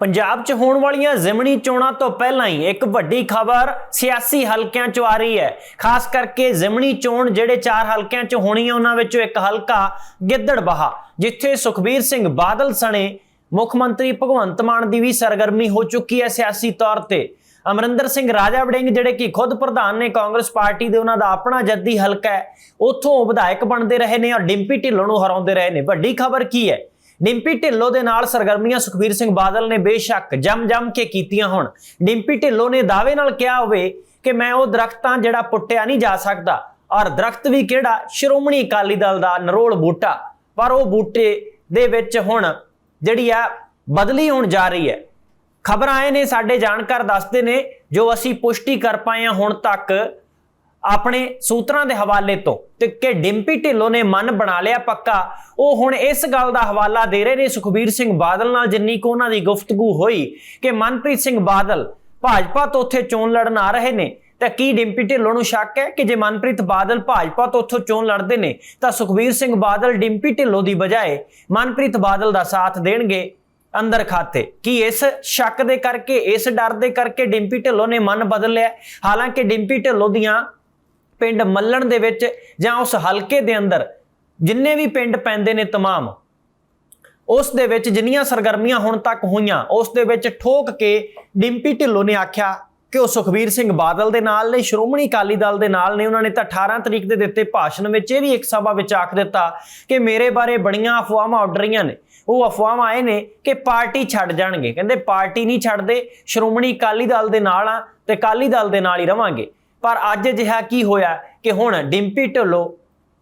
ਪੰਜਾਬ 'ਚ ਹੋਣ ਵਾਲੀਆਂ ਜ਼ਿਮਣੀ ਚੋਣਾਂ ਤੋਂ ਪਹਿਲਾਂ ਹੀ ਇੱਕ ਵੱਡੀ ਖਬਰ ਸਿਆਸੀ ਹਲਕਿਆਂ 'ਚ ਆ ਰਹੀ ਹੈ। ਖਾਸ ਕਰਕੇ ਜ਼ਿਮਣੀ ਚੋਣ ਜਿਹੜੇ ਚਾਰ ਹਲਕਿਆਂ 'ਚ ਹੋਣੀ ਹੈ ਉਹਨਾਂ ਵਿੱਚੋਂ ਇੱਕ ਹਲਕਾ ਗਿੱਦੜਬਾਹਾ ਜਿੱਥੇ ਸੁਖਬੀਰ ਸਿੰਘ ਬਾਦਲ ਸਣੇ ਮੁੱਖ ਮੰਤਰੀ ਭਗਵੰਤ ਮਾਨ ਦੀ ਵੀ ਸਰਗਰਮੀ ਹੋ ਚੁੱਕੀ ਹੈ ਸਿਆਸੀ ਤੌਰ ਤੇ। ਅਮਰਿੰਦਰ ਸਿੰਘ ਰਾਜਾ ਵੜਿੰਗ ਜਿਹੜੇ ਕਿ ਖੁਦ ਪ੍ਰਧਾਨ ਨੇ ਕਾਂਗਰਸ ਪਾਰਟੀ ਦੇ ਉਹਨਾਂ ਦਾ ਆਪਣਾ ਜੱਦੀ ਹਲਕਾ ਹੈ, ਉੱਥੋਂ ਵਿਧਾਇਕ ਬਣਦੇ ਰਹੇ ਨੇ ਔਰ ਡਿੰਪੀ ਢਿੱਲੋਂ ਨੂੰ ਹਰਾਉਂਦੇ ਰਹੇ ਨੇ। ਵੱਡੀ ਖਬਰ ਕੀ ਹੈ? ਡਿੰਪੀ ਢਿੱਲੋਂ ਦੇ ਨਾਲ ਸਰਗਰਮੀਆਂ ਸੁਖਬੀਰ ਸਿੰਘ ਬਾਦਲ ਨੇ ਬੇਸ਼ੱਕ ਜਮ-ਜਮ ਕੇ ਕੀਤੀਆਂ ਹੋਣ। ਡਿੰਪੀ ਢਿੱਲੋਂ ਨੇ ਦਾਅਵੇ ਨਾਲ ਕਿਹਾ ਹੋਵੇ ਕਿ ਮੈਂ ਉਹ ਦਰਖਤਾਂ ਜਿਹੜਾ ਪੁੱਟਿਆ ਨਹੀਂ ਜਾ ਸਕਦਾ, ਔਰ ਦਰਖਤ ਵੀ ਕਿਹੜਾ? ਸ਼੍ਰੋਮਣੀ ਅਕਾਲੀ ਦਲ ਦਾ ਨਰੋਲ ਬੂਟਾ। ਪਰ ਉਹ ਬੂਟੇ ਦੇ ਵਿੱਚ ਹੁਣ ਜਿਹੜੀ ਆ ਬਦਲੀ ਹੋਣ ਜਾ ਰਹੀ ਹੈ। ਖਬਰਾਂ ਆਏ ਨੇ, ਸਾਡੇ ਜਾਣਕਾਰ ਦੱਸਦੇ ਨੇ, ਜੋ ਅਸੀਂ ਪੁਸ਼ਟੀ ਕਰ ਪਾਏ ਹਾਂ ਹੁਣ ਤੱਕ ਆਪਣੇ ਸੂਤਰਾਂ ਦੇ ਹਵਾਲੇ ਤੋਂ ਤੇ ਕਿ ਡਿੰਪੀ ਢਿੱਲੋਂ ਨੇ ਮਨ ਬਣਾ ਲਿਆ ਪੱਕਾ, ਉਹ ਹੁਣ ਇਸ ਗੱਲ ਦਾ ਹਵਾਲਾ ਦੇ ਰਹੇ ਨੇ ਸੁਖਬੀਰ ਸਿੰਘ ਬਾਦਲ ਨਾਲ ਜਿੰਨੀ ਕੁ ਉਹਨਾਂ ਦੀ ਗੁਫ਼ਤਗੂ ਹੋਈ ਕਿ ਮਨਪ੍ਰੀਤ ਸਿੰਘ ਬਾਦਲ ਭਾਜਪਾ ਤੋਂ ਉੱਥੇ ਚੋਣ ਲੜਨ ਆ ਰਹੇ ਨੇ, ਤਾਂ ਕੀ ਡਿੰਪੀ ਢਿੱਲੋਂ ਨੂੰ ਸ਼ੱਕ ਹੈ ਕਿ ਜੇ ਮਨਪ੍ਰੀਤ ਬਾਦਲ ਭਾਜਪਾ ਤੋਂ ਉੱਥੋਂ ਚੋਣ ਲੜਦੇ ਨੇ, ਤਾਂ ਸੁਖਬੀਰ ਸਿੰਘ ਬਾਦਲ ਡਿੰਪੀ ਢਿੱਲੋਂ ਦੀ ਬਜਾਏ ਮਨਪ੍ਰੀਤ ਬਾਦਲ ਦਾ ਸਾਥ ਦੇਣਗੇ ਅੰਦਰ ਖਾਤੇ? ਕੀ ਇਸ ਸ਼ੱਕ ਦੇ ਕਰਕੇ, ਇਸ ਡਰ ਦੇ ਕਰਕੇ ਡਿੰਪੀ ਢਿੱਲੋਂ ਨੇ ਮਨ ਬਦਲ ਲਿਆ? ਹਾਲਾਂਕਿ ਡਿੰਪੀ ਢਿੱਲੋਂ ਦੀਆਂ ਪਿੰਡ ਮੱਲਣ ਦੇ ਵਿੱਚ ਜਾਂ ਉਸ ਹਲਕੇ ਦੇ ਅੰਦਰ ਜਿੰਨੇ ਵੀ ਪਿੰਡ ਪੈਂਦੇ ਨੇ तमाम ਉਸ ਦੇ ਵਿੱਚ ਜਿੰਨੀਆਂ ਸਰਗਰਮੀਆਂ ਹੁਣ ਤੱਕ ਹੋਈਆਂ ਉਸ ਦੇ ਵਿੱਚ ਠੋਕ ਕੇ ਡਿੰਪੀ ਢਿੱਲੋਂ ਨੇ ਆਖਿਆ ਕਿ ਉਹ ਸੁਖਬੀਰ ਸਿੰਘ ਬਾਦਲ ਦੇ ਨਾਲ ਨੇ ਸ਼੍ਰੋਮਣੀ ਅਕਾਲੀ ਦਲ ਦੇ ਨਾਲ ਨੇ ਉਹਨਾਂ ਨੇ ਤਾਂ 18 ਤਰੀਕ ਦੇ ਦਿੱਤੇ ਭਾਸ਼ਣ ਵਿੱਚ ਇਹ ਵੀ ਇੱਕ ਸਭਾ ਵਿੱਚ ਆਖ ਦਿੱਤਾ ਕਿ ਮੇਰੇ ਬਾਰੇ ਬੜੀਆਂ ਅਫਵਾਹਾਂ ਉੱਡ ਰਹੀਆਂ ਨੇ ਉਹ ਅਫਵਾਹਾਂ ਆਏ ਨੇ ਕਿ ਪਾਰਟੀ ਛੱਡ ਜਾਣਗੇ ਕਹਿੰਦੇ ਪਾਰਟੀ ਨਹੀਂ ਛੱਡਦੇ ਸ਼੍ਰੋਮਣੀ ਅਕਾਲੀ ਦਲ ਦੇ ਨਾਲ ਆ ਤੇ ਅਕਾਲੀ ਦਲ ਦੇ ਨਾਲ ਹੀ ਰਵਾਂਗੇ ਪਰ ਅੱਜ ਅਜਿਹਾ ਕੀ ਹੋਇਆ ਕਿ ਹੁਣ ਡਿੰਪੀ ਢਿੱਲੋਂ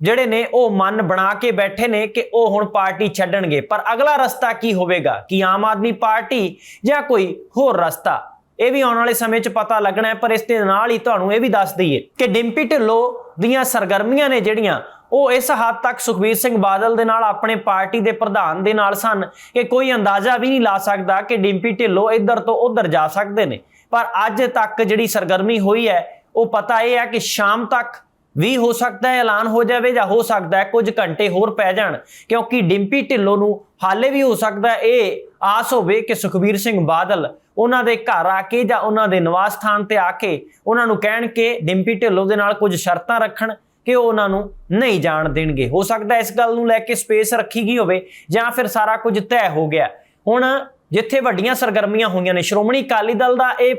ਜਿਹੜੇ ਨੇ ਉਹ ਮਨ ਬਣਾ ਕੇ ਬੈਠੇ ਨੇ ਕਿ ਉਹ ਹੁਣ ਪਾਰਟੀ ਛੱਡਣਗੇ। ਪਰ ਅਗਲਾ ਰਸਤਾ ਕੀ ਹੋਵੇਗਾ? ਕਿ ਆਮ ਆਦਮੀ ਪਾਰਟੀ ਜਾਂ ਕੋਈ ਹੋਰ ਰਸਤਾ? ਇਹ ਵੀ ਆਉਣ ਵਾਲੇ ਸਮੇਂ 'ਚ ਪਤਾ ਲੱਗਣਾ ਹੈ, ਪਰ ਇਸ ਦੇ ਨਾਲ ਹੀ ਤੁਹਾਨੂੰ ਇਹ ਵੀ ਦੱਸ ਦਈਏ ਕਿ ਡਿੰਪੀ ਢਿੱਲੋਂ ਦੀਆਂ ਸਰਗਰਮੀਆਂ ਨੇ ਜਿਹੜੀਆਂ, ਉਹ ਇਸ ਹੱਦ ਤੱਕ ਸੁਖਬੀਰ ਸਿੰਘ ਬਾਦਲ ਦੇ ਨਾਲ, ਆਪਣੇ ਪਾਰਟੀ ਦੇ ਪ੍ਰਧਾਨ ਦੇ ਨਾਲ ਸਨ ਕਿ ਕੋਈ ਅੰਦਾਜ਼ਾ ਵੀ ਨਹੀਂ ਲਾ ਸਕਦਾ ਕਿ ਡਿੰਪੀ ਢਿੱਲੋਂ ਇੱਧਰ ਤੋਂ ਉੱਧਰ ਜਾ ਸਕਦੇ ਨੇ। ਪਰ ਅੱਜ ਤੱਕ ਜਿਹੜੀ ਸਰਗਰਮੀ ਹੋਈ ਹੈ ਉਹ ਪਤਾ ਇਹ ਹੈ ਕਿ ਸ਼ਾਮ ਤੱਕ ਵੀ ਹੋ ਸਕਦਾ ਹੈ, ਐਲਾਨ ਹੋ ਜਾਵੇ ਜਾਂ ਹੋ ਸਕਦਾ ਹੈ, ਕੁਝ ਘੰਟੇ ਹੋਰ ਪੈ ਜਾਣ, ਕਿਉਂਕਿ ਡਿੰਪੀ ਢਿੱਲੋਂ ਨੂੰ ਹਾਲੇ ਵੀ ਹੋ ਸਕਦਾ ਇਹ ਆਸ ਹੋਵੇ ਕਿ ਸੁਖਬੀਰ ਸਿੰਘ ਬਾਦਲ ਉਹਨਾਂ ਦੇ ਘਰ ਆ ਕੇ ਜਾਂ ਉਹਨਾਂ ਦੇ ਨਿਵਾਸ ਸਥਾਨ ਤੇ ਆ ਕੇ ਉਹਨਾਂ ਨੂੰ ਕਹਿਣ ਕਿ ਡਿੰਪੀ ਢਿੱਲੋਂ ਦੇ ਨਾਲ ਕੁਝ ਸ਼ਰਤਾਂ ਰੱਖਣ ਕਿ ਉਹ ਉਹਨਾਂ ਨੂੰ ਨਹੀਂ ਜਾਣ ਦੇਣਗੇ। ਹੋ ਸਕਦਾ ਇਸ ਗੱਲ ਨੂੰ ਲੈ ਕੇ ਸਪੇਸ ਰੱਖੀ ਗਈ ਹੋਵੇ ਜਾਂ ਫਿਰ ਸਾਰਾ ਕੁਝ ਤੈਅ ਹੋ ਗਿਆ। ਹੁਣ ਜਿੱਥੇ ਵੱਡੀਆਂ ਸਰਗਰਮੀਆਂ ਹੋਈਆਂ ਨੇ, ਸ਼੍ਰੋਮਣੀ ਅਕਾਲੀ ਦਲ ਦਾ ਇਹ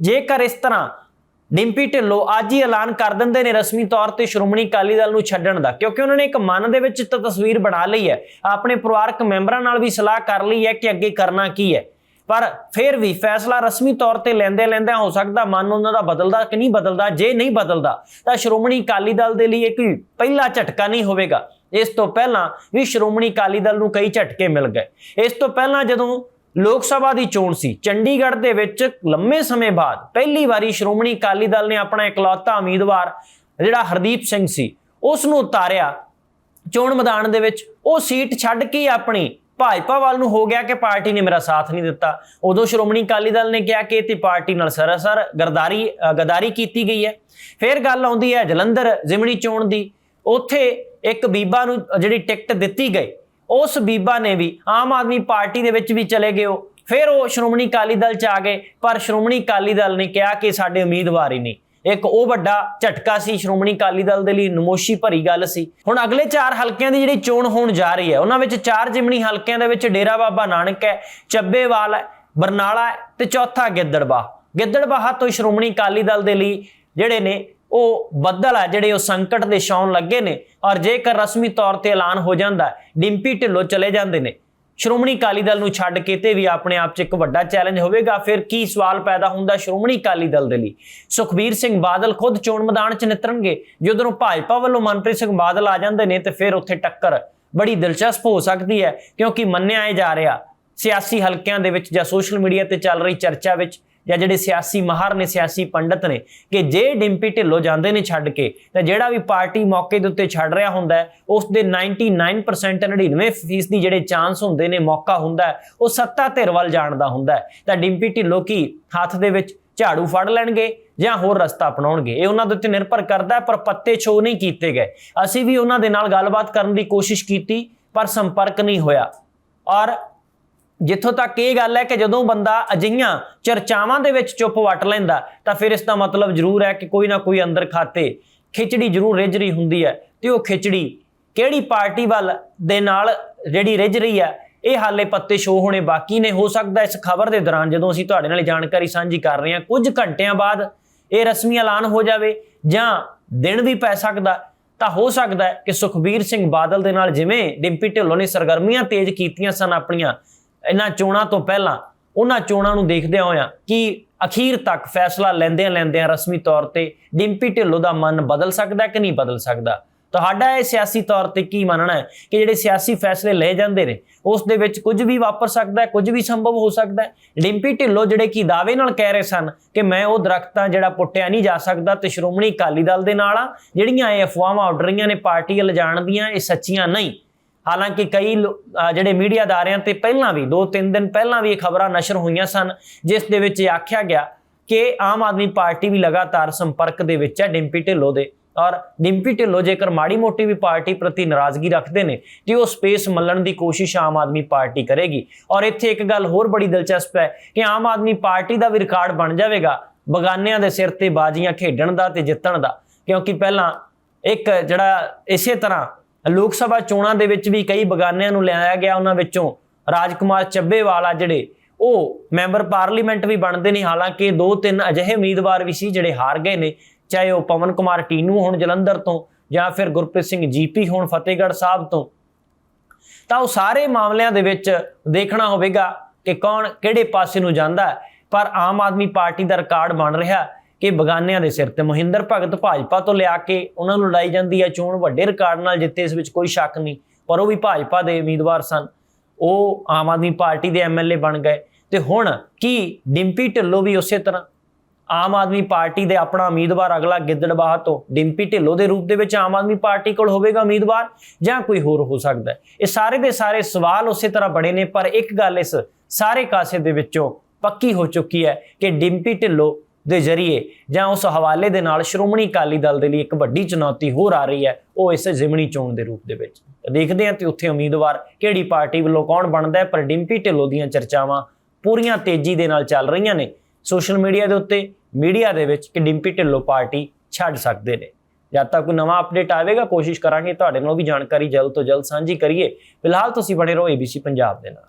ਜੇਕਰ ਇਸ ਤਰ੍ਹਾਂ ਡਿੰਪੀ ਢਿੱਲੋਂ ਅੱਜ ਹੀ ਐਲਾਨ ਕਰ ਦਿੰਦੇ ਨੇ ਰਸਮੀ ਤੌਰ ਤੇ ਸ਼੍ਰੋਮਣੀ ਅਕਾਲੀ ਦਲ ਨੂੰ ਛੱਡਣ ਦਾ, ਕਿਉਂਕਿ ਉਹਨਾਂ ਨੇ ਇੱਕ ਮਨ ਦੇ ਵਿੱਚ ਤਾਂ ਤਸਵੀਰ ਬਣਾ ਲਈ ਹੈ, ਆਪਣੇ ਪਰਿਵਾਰਕ ਮੈਂਬਰਾਂ ਨਾਲ ਵੀ ਸਲਾਹ ਕਰ ਲਈ ਹੈ ਕਿ ਅੱਗੇ ਕਰਨਾ ਕੀ ਹੈ। ਪਰ ਫਿਰ ਵੀ ਫੈਸਲਾ ਰਸਮੀ ਤੌਰ ਤੇ ਲੈਂਦੇ ਲੈਂਦੇ ਹੋ ਸਕਦਾ, ਮਨ ਉਹਨਾਂ ਦਾ ਬਦਲਦਾ ਕਿ ਨਹੀਂ ਬਦਲਦਾ, ਜੇ ਨਹੀਂ ਬਦਲਦਾ, ਤਾਂ ਸ਼੍ਰੋਮਣੀ ਅਕਾਲੀ ਦਲ ਦੇ ਲਈ ਇੱਕ ਪਹਿਲਾ ਝਟਕਾ ਨਹੀਂ ਹੋਵੇਗਾ। ਇਸ ਤੋਂ ਪਹਿਲਾਂ ਵੀ ਸ਼੍ਰੋਮਣੀ ਅਕਾਲੀ ਦਲ ਨੂੰ ਕਈ ਝਟਕੇ ਮਿਲ ਗਏ। ਇਸ ਤੋਂ ਪਹਿਲਾਂ ਜਦੋਂ ਲੋਕ ਸਭਾ ਦੀ ਚੋਣ ਸੀ। ਚੰਡੀਗੜ੍ਹ ਦੇ ਵਿੱਚ ਲੰਮੇ ਸਮੇਂ ਬਾਅਦ ਪਹਿਲੀ ਵਾਰੀ ਸ਼੍ਰੋਮਣੀ ਅਕਾਲੀ ਦਲ ਨੇ ਆਪਣਾ ਇਕਲੌਤਾ ਉਮੀਦਵਾਰ ਜਿਹੜਾ ਹਰਦੀਪ ਸਿੰਘ ਸੀ ਉਸ ਨੂੰ ਉਤਾਰਿਆ ਚੋਣ ਮੈਦਾਨ ਦੇ ਵਿੱਚ। ਉਹ ਸੀਟ ਛੱਡ ਕੇ ਆਪਣੀ ਭਾਜਪਾ ਵੱਲ ਨੂੰ ਹੋ ਗਿਆ ਕਿ ਪਾਰਟੀ ਨੇ ਮੇਰਾ ਸਾਥ ਨਹੀਂ ਦਿੱਤਾ। ਉਦੋਂ ਸ਼੍ਰੋਮਣੀ ਅਕਾਲੀ ਦਲ ਨੇ ਕਿਹਾ ਕਿ ਤੇ ਪਾਰਟੀ ਨਾਲ ਸਰਾਸਰ ਗਰਦਾਰੀ ਗਦਾਰੀ ਕੀਤੀ ਗਈ ਹੈ। ਫਿਰ ਗੱਲ ਆਉਂਦੀ ਹੈ ਜਲੰਧਰ ਜ਼ਿਮਣੀ ਚੋਣ ਦੀ। ਉੱਥੇ ਇੱਕ ਬੀਬਾ ਨੂੰ ਜਿਹੜੀ ਟਿਕਟ ਦਿੱਤੀ ਗਈ। ਉਸ ਬੀਬਾ ਨੇ ਵੀ, ਆਮ ਆਦਮੀ ਪਾਰਟੀ ਦੇ ਵਿੱਚ ਵੀ ਚਲੇ ਗਏ ਉਹ। ਫਿਰ ਉਹ ਸ਼੍ਰੋਮਣੀ ਅਕਾਲੀ ਦਲ ਚ ਆ ਗਏ, ਪਰ ਸ਼੍ਰੋਮਣੀ ਅਕਾਲੀ ਦਲ ਨੇ ਕਿਹਾ ਕਿ ਸਾਡੇ ਉਮੀਦਵਾਰ ਹੀ ਨਹੀਂ। ਇੱਕ ਉਹ ਵੱਡਾ ਝਟਕਾ ਸੀ, ਸ਼੍ਰੋਮਣੀ ਅਕਾਲੀ ਦਲ ਦੇ ਲਈ ਨਮੋਸ਼ੀ ਭਰੀ ਗੱਲ ਸੀ। ਹੁਣ ਅਗਲੇ ਚਾਰ ਹਲਕਿਆਂ ਦੀ ਜਿਹੜੀ ਚੋਣ ਹੋਣ ਜਾ ਰਹੀ ਹੈ, ਉਹਨਾਂ ਵਿੱਚ ਚਾਰ ਜਿਮਣੀ ਹਲਕਿਆਂ ਦੇ ਵਿੱਚ ਡੇਰਾ ਬਾਬਾ ਨਾਨਕ ਹੈ, ਚੱਬੇਵਾਲ ਹੈ, ਬਰਨਾਲਾ ਹੈ ਤੇ ਚੌਥਾ ਗਿੱਦੜਬਾਹ। ਗਿੱਦੜਬਾਹ ਤੋਂ ਸ਼੍ਰੋਮਣੀ ਅਕਾਲੀ ਦਲ ਦੇ ਲਈ ਜਿਹੜੇ ਨੇ ਉਹ ਬੱਦਲ ਆ ਜਿਹੜੇ ਉਹ ਸੰਕਟ ਦੇ ਛਾਉਣ ਲੱਗੇ ਨੇ ਔਰ ਜੇਕਰ ਰਸਮੀ ਤੌਰ ਤੇ ਐਲਾਨ ਹੋ ਜਾਂਦਾ, ਡਿੰਪੀ ਢਿੱਲੋਂ ਚਲੇ ਜਾਂਦੇ ਨੇ। ਸ਼੍ਰੋਮਣੀ ਅਕਾਲੀ ਦਲ ਨੂੰ ਛੱਡ ਕੇ ਤੇ ਵੀ ਆਪਣੇ ਆਪ 'ਚ ਇੱਕ ਵੱਡਾ ਚੈਲੰਜ ਹੋਵੇਗਾ, ਫਿਰ ਕੀ ਸਵਾਲ ਪੈਦਾ ਹੁੰਦਾ ਸ਼੍ਰੋਮਣੀ ਅਕਾਲੀ ਦਲ ਦੇ ਲਈ? ਸੁਖਬੀਰ ਸਿੰਘ ਬਾਦਲ ਖੁਦ ਚੋਣ ਮੈਦਾਨ 'ਚ ਨਿਤਰਨਗੇ, ਜਦੋਂ ਭਾਜਪਾ ਵੱਲੋਂ ਮਨਪ੍ਰੀਤ ਸਿੰਘ ਬਾਦਲ ਆ ਜਾਂਦੇ ਨੇ ਤੇ ਫਿਰ ਉੱਥੇ ਟੱਕਰ। ਬੜੀ ਦਿਲਚਸਪ ਹੋ ਸਕਦੀ ਹੈ, ਕਿਉਂਕਿ ਮੰਨਿਆ ਜਾ ਰਿਹਾ, ਸਿਆਸੀ ਹਲਕਿਆਂ ਦੇ ਵਿੱਚ ਜਾਂ ਸੋਸ਼ਲ ਮੀਡੀਆ ਤੇ ਚੱਲ ਰਹੀ ਚਰਚਾ ਵਿੱਚ ਜਾਂ ਜਿਹੜੇ ਸਿਆਸੀ ਮਾਹਰ ਨੇ, ਸਿਆਸੀ ਪੰਡਤ ਨੇ, ਕਿ ਜੇ ਡਿੰਪੀ ਢਿੱਲੋਂ ਜਾਂਦੇ ਨੇ ਛੱਡ ਕੇ, ਤਾਂ ਜਿਹੜਾ ਵੀ ਪਾਰਟੀ ਮੌਕੇ ਦੇ ਉੱਤੇ ਛੱਡ ਰਿਹਾ ਹੁੰਦਾ ਹੈ, ਉਸ ਦੇ 99% 99% ਦੀ ਜਿਹੜੇ ਚਾਂਸ ਹੁੰਦੇ ਨੇ, ਮੌਕਾ ਹੁੰਦਾ ਉਹ ਸੱਤਾ ਧਿਰ ਵੱਲ ਜਾਣ ਦਾ ਹੁੰਦਾ ਤਾਂ ਡਿੰਪੀ ਢਿੱਲੋਂ ਕੀ ਹੱਥ ਦੇ ਵਿੱਚ ਝਾੜੂ ਫੜ ਲੈਣਗੇ ਜਾਂ ਹੋਰ ਰਸਤਾ ਅਪਣਾਉਣਗੇ? ਇਹ ਉਹਨਾਂ ਦੇ ਉੱਤੇ ਨਿਰਭਰ ਕਰਦਾ ਪਰ ਪੱਤੇ ਛੋ ਨਹੀਂ ਕੀਤੇ ਗਏ। ਅਸੀਂ ਵੀ ਉਹਨਾਂ ਦੇ ਨਾਲ ਗੱਲਬਾਤ ਕਰਨ ਦੀ ਕੋਸ਼ਿਸ਼ ਕੀਤੀ, ਪਰ ਸੰਪਰਕ ਨਹੀਂ ਹੋਇਆ। ਔਰ ਜਿੱਥੋਂ ਤੱਕ ਇਹ ਗੱਲ ਹੈ ਕਿ ਜਦੋਂ ਬੰਦਾ ਅਜਿਹੀਆਂ ਚਰਚਾਵਾਂ ਦੇ ਵਿੱਚ ਚੁੱਪ ਵੱਟ ਲੈਂਦਾ, ਤਾਂ ਫਿਰ ਇਸ ਦਾ ਮਤਲਬ ਜ਼ਰੂਰ ਹੈ ਕਿ ਕੋਈ ਨਾ ਕੋਈ ਅੰਦਰ ਖਾਤੇ ਖਿਚੜੀ ਜ਼ਰੂਰ ਰਿੱਝ ਰਹੀ ਹੁੰਦੀ ਹੈ ਤੇ ਉਹ ਖਿਚੜੀ ਕਿਹੜੀ ਪਾਰਟੀ ਵੱਲ ਦੇ ਨਾਲ ਜਿਹੜੀ ਰਿੱਝ ਰਹੀ ਹੈ, ਇਹ ਹਾਲੇ ਪੱਤੇ ਸ਼ੋ ਹੋਣੇ ਬਾਕੀ ਨੇ। ਹੋ ਸਕਦਾ ਇਸ ਖਬਰ ਦੇ ਦੌਰਾਨ ਜਦੋਂ ਅਸੀਂ ਤੁਹਾਡੇ ਨਾਲ ਜਾਣਕਾਰੀ ਸਾਂਝੀ ਕਰ ਰਹੇ ਹਾਂ, ਕੁਝ ਘੰਟਿਆਂ ਬਾਅਦ ਇਹ ਰਸਮੀ ਐਲਾਨ ਹੋ ਜਾਵੇ ਜਾਂ ਦਿਨ ਵੀ ਪੈ ਸਕਦਾ, ਤਾਂ ਹੋ ਸਕਦਾ ਕਿ ਸੁਖਬੀਰ ਸਿੰਘ ਬਾਦਲ ਦੇ ਨਾਲ ਜਿਵੇਂ ਡਿੰਪੀ ਢਿੱਲੋਂ ਨੇ ਸਰਗਰਮੀਆਂ ਤੇਜ਼ ਕੀਤੀਆਂ ਸਨ ਆਪਣੀਆਂ ਇਹਨਾਂ ਚੋਣਾਂ ਤੋਂ ਪਹਿਲਾਂ ਉਹਨਾਂ ਚੋਣਾਂ ਨੂੰ ਦੇਖਦਿਆਂ ਹੋਇਆਂ ਕਿ ਅਖੀਰ ਤੱਕ ਫੈਸਲਾ ਲੈਂਦਿਆਂ ਲੈਂਦਿਆਂ ਰਸਮੀ ਤੌਰ ਤੇ ਡਿੰਪੀ ਢਿੱਲੋਂ ਦਾ ਮਨ ਬਦਲ ਸਕਦਾ ਕਿ ਨਹੀਂ ਬਦਲ ਸਕਦਾ? ਤੁਹਾਡਾ ਇਹ ਸਿਆਸੀ ਤੌਰ ਤੇ ਕੀ ਮੰਨਣਾ ਹੈ ਕਿ ਜਿਹੜੇ ਸਿਆਸੀ ਫੈਸਲੇ ਲਏ ਜਾਂਦੇ ਨੇ, ਉਸ ਦੇ ਵਿੱਚ ਕੁਝ ਵੀ ਵਾਪਰ ਸਕਦਾ ਹੈ, ਕੁਝ ਵੀ ਸੰਭਵ ਹੋ ਸਕਦਾ ਹੈ? ਡਿੰਪੀ ਢਿੱਲੋਂ ਜਿਹੜੇ ਕੀ ਦਾਅਵੇ ਨਾਲ ਕਹਿ ਰਹੇ ਸਨ ਕਿ ਮੈਂ ਉਹ ਦਰਖਤਾਂ ਜਿਹੜਾ ਪੁੱਟਿਆ ਨਹੀਂ ਜਾ ਸਕਦਾ ਤੇ ਸ਼੍ਰੋਮਣੀ ਅਕਾਲੀ ਦਲ ਦੇ ਨਾਲ ਜਿਹੜੀਆਂ ਇਹ ਅਫਵਾਹਾਂ ਉੱਡ ਰਹੀਆਂ ਨੇ, ਪਾਰਟੀ ਲਿਜਾਣ ਦੀਆਂ, ਇਹ ਸੱਚੀਆਂ ਨਹੀਂ। ਹਾਲਾਂਕਿ ਕਈ ਜਿਹੜੇ ਮੀਡੀਆ ਅਦਾਰਿਆਂ ਤੇ ਪਹਿਲਾਂ ਵੀ 2-3 ਦਿਨ ਪਹਿਲਾਂ ਵੀ ਇਹ ਖਬਰਾਂ ਨਸ਼ਰ ਹੋਈਆਂ ਸਨ, ਜਿਸ ਦੇ ਵਿੱਚ ਇਹ ਆਖਿਆ ਗਿਆ ਕਿ ਆਮ ਆਦਮੀ ਪਾਰਟੀ ਵੀ ਲਗਾਤਾਰ ਸੰਪਰਕ ਦੇ ਵਿੱਚ ਹੈ ਡਿੰਪੀ ਢਿੱਲੋਂ ਦੇ। ਔਰ ਡਿੰਪੀ ਢਿੱਲੋਂ ਜੇਕਰ ਮਾੜੀ ਮੋਟੀ ਵੀ ਪਾਰਟੀ ਪ੍ਰਤੀ ਨਾਰਾਜ਼ਗੀ ਰੱਖਦੇ ਨੇ, ਤੇ ਉਹ ਸਪੇਸ ਮੱਲਣ ਦੀ ਕੋਸ਼ਿਸ਼ ਆਮ ਆਦਮੀ ਪਾਰਟੀ ਕਰੇਗੀ। ਔਰ ਇੱਥੇ ਇੱਕ ਗੱਲ ਹੋਰ ਬੜੀ ਦਿਲਚਸਪ ਹੈ ਕਿ ਆਮ ਆਦਮੀ ਪਾਰਟੀ ਦਾ ਵੀ ਰਿਕਾਰਡ ਬਣ ਜਾਵੇਗਾ ਬਗਾਨਿਆਂ ਦੇ ਸਿਰ ਤੇ ਬਾਜ਼ੀਆਂ ਖੇਡਣ ਦਾ ਤੇ ਜਿੱਤਣ ਦਾ, ਕਿਉਂਕਿ ਪਹਿਲਾਂ ਇੱਕ ਜਿਹੜਾ ਇਸੇ ਤਰ੍ਹਾਂ ਲੋਕ ਸਭਾ ਚੋਣਾਂ ਦੇ ਵਿੱਚ ਵੀ ਕਈ ਬਗਾਨਿਆਂ ਨੂੰ ਲਿਆਇਆ ਗਿਆ ਉਹਨਾਂ ਵਿੱਚੋਂ ਰਾਜਕੁਮਾਰ ਚੱਬੇਵਾਲਾ ਜਿਹੜੇ, ਉਹ ਮੈਂਬਰ ਪਾਰਲੀਮੈਂਟ ਵੀ ਬਣਦੇ ਨੇ, ਹਾਲਾਂਕਿ ਦੋ ਤਿੰਨ ਅਜਿਹੇ ਉਮੀਦਵਾਰ ਵੀ ਸੀ ਜਿਹੜੇ ਹਾਰ ਗਏ ਨੇ, ਚਾਹੇ ਉਹ ਪਵਨ ਕੁਮਾਰ ਟੀਨੂ ਹੋਣ ਜਲੰਧਰ ਤੋਂ ਜਾਂ ਫਿਰ ਗੁਰਪ੍ਰੀਤ ਸਿੰਘ ਜੀਪੀ ਹੋਣ ਫਤਿਹਗੜ੍ਹ ਸਾਹਿਬ ਤੋਂ। ਤਾਂ ਉਹ ਸਾਰੇ ਮਾਮਲਿਆਂ ਦੇ ਵਿੱਚ ਦੇਖਣਾ ਹੋਵੇਗਾ ਕਿ ਕੌਣ ਕਿਹੜੇ ਪਾਸੇ ਨੂੰ ਜਾਂਦਾ ਪਰ ਆਮ ਆਦਮੀ ਪਾਰਟੀ ਦਾ ਰਿਕਾਰਡ ਬਣ ਰਿਹਾ ਕਿ ਬਗਾਨਿਆਂ ਦੇ ਸਿਰ ਤੇ ਮਹਿੰਦਰ ਭਗਤ ਭਾਜਪਾ ਤੋਂ ਲਿਆ ਕੇ ਉਹਨਾਂ ਨੂੰ ਲੜਾਈ ਜਾਂਦੀ ਹੈ ਚੋਣ ਵੱਡੇ ਰਿਕਾਰਡ ਨਾਲ ਜਿੱਤੇ, ਇਸ ਵਿੱਚ ਕੋਈ ਸ਼ੱਕ ਨਹੀਂ, ਪਰ ਉਹ ਵੀ ਭਾਜਪਾ ਦੇ ਉਮੀਦਵਾਰ ਸਨ। ਉਹ ਆਮ ਆਦਮੀ ਪਾਰਟੀ ਦੇ ਐਮਐਲਏ ਬਣ ਗਏ। ਤੇ ਹੁਣ ਕੀ ਡਿੰਪੀ ਢਿੱਲੋਂ ਵੀ ਉਸੇ ਤਰ੍ਹਾਂ? ਆਮ ਆਦਮੀ ਪਾਰਟੀ ਦੇ ਆਪਣਾ ਉਮੀਦਵਾਰ ਅਗਲਾ ਗਿੱਦੜਬਾਹ ਤੋਂ ਡਿੰਪੀ ਢਿੱਲੋਂ ਦੇ ਰੂਪ ਦੇ ਵਿੱਚ ਆਮ ਆਦਮੀ ਪਾਰਟੀ ਕੋਲ ਹੋਵੇਗਾ ਉਮੀਦਵਾਰ ਜਾਂ ਕੋਈ ਹੋਰ ਹੋ ਸਕਦਾ ਹੈ? ਇਹ ਸਾਰੇ ਦੇ ਸਾਰੇ ਸਵਾਲ ਉਸੇ ਤਰ੍ਹਾਂ ਬੜੇ ਨੇ, ਪਰ ਇੱਕ ਗੱਲ ਇਸ ਸਾਰੇ ਕਾਸੇ ਦੇ ਵਿੱਚੋਂ ਪੱਕੀ ਹੋ ਚੁੱਕੀ ਹੈ ਕਿ ਡਿੰਪੀ ਢਿੱਲੋਂ ਦੇ ਜ਼ਰੀਏ ਜਾਂ ਉਸ ਹਵਾਲੇ ਦੇ ਨਾਲ ਸ਼੍ਰੋਮਣੀ ਅਕਾਲੀ ਦਲ ਦੇ ਲਈ ਇੱਕ ਵੱਡੀ ਚੁਣੌਤੀ ਹੋਰ ਆ ਰਹੀ ਹੈ, ਉਹ ਇਸ ਜ਼ਿਮਣੀ ਚੋਣ ਦੇ ਰੂਪ ਦੇ ਵਿੱਚ। ਦੇਖਦੇ ਹਾਂ ਤੇ ਉੱਥੇ ਉਮੀਦਵਾਰ ਕਿਹੜੀ ਪਾਰਟੀ ਵੱਲੋਂ ਕੌਣ ਬਣਦਾ ਹੈ, ਪਰ ਡਿੰਪੀ ਢਿੱਲੋਂ ਦੀਆਂ ਚਰਚਾਵਾਂ ਪੂਰੀਆਂ ਤੇਜ਼ੀ ਦੇ ਨਾਲ ਚੱਲ ਰਹੀਆਂ ਨੇ। ਸੋਸ਼ਲ ਮੀਡੀਆ ਦੇ ਉੱਤੇ, ਮੀਡੀਆ ਦੇ ਵਿੱਚ ਕਿ ਡਿੰਪੀ ਢਿੱਲੋਂ ਪਾਰਟੀ ਛੱਡ ਸਕਦੇ ਨੇ। ਜਦ ਤੱਕ ਕੋਈ ਨਵਾਂ ਅਪਡੇਟ ਆਵੇਗਾ, ਕੋਸ਼ਿਸ਼ ਕਰਾਂਗੇ ਤੁਹਾਡੇ ਨਾਲ ਵੀ ਜਾਣਕਾਰੀ ਜਲਦ ਤੋਂ ਜਲਦ ਸਾਂਝੀ ਕਰੀਏ। ਫਿਲਹਾਲ ਤੁਸੀਂ ਬਣੇ ਰਹੋ ABC ਪੰਜਾਬ ਦੇ ਨਾਲ।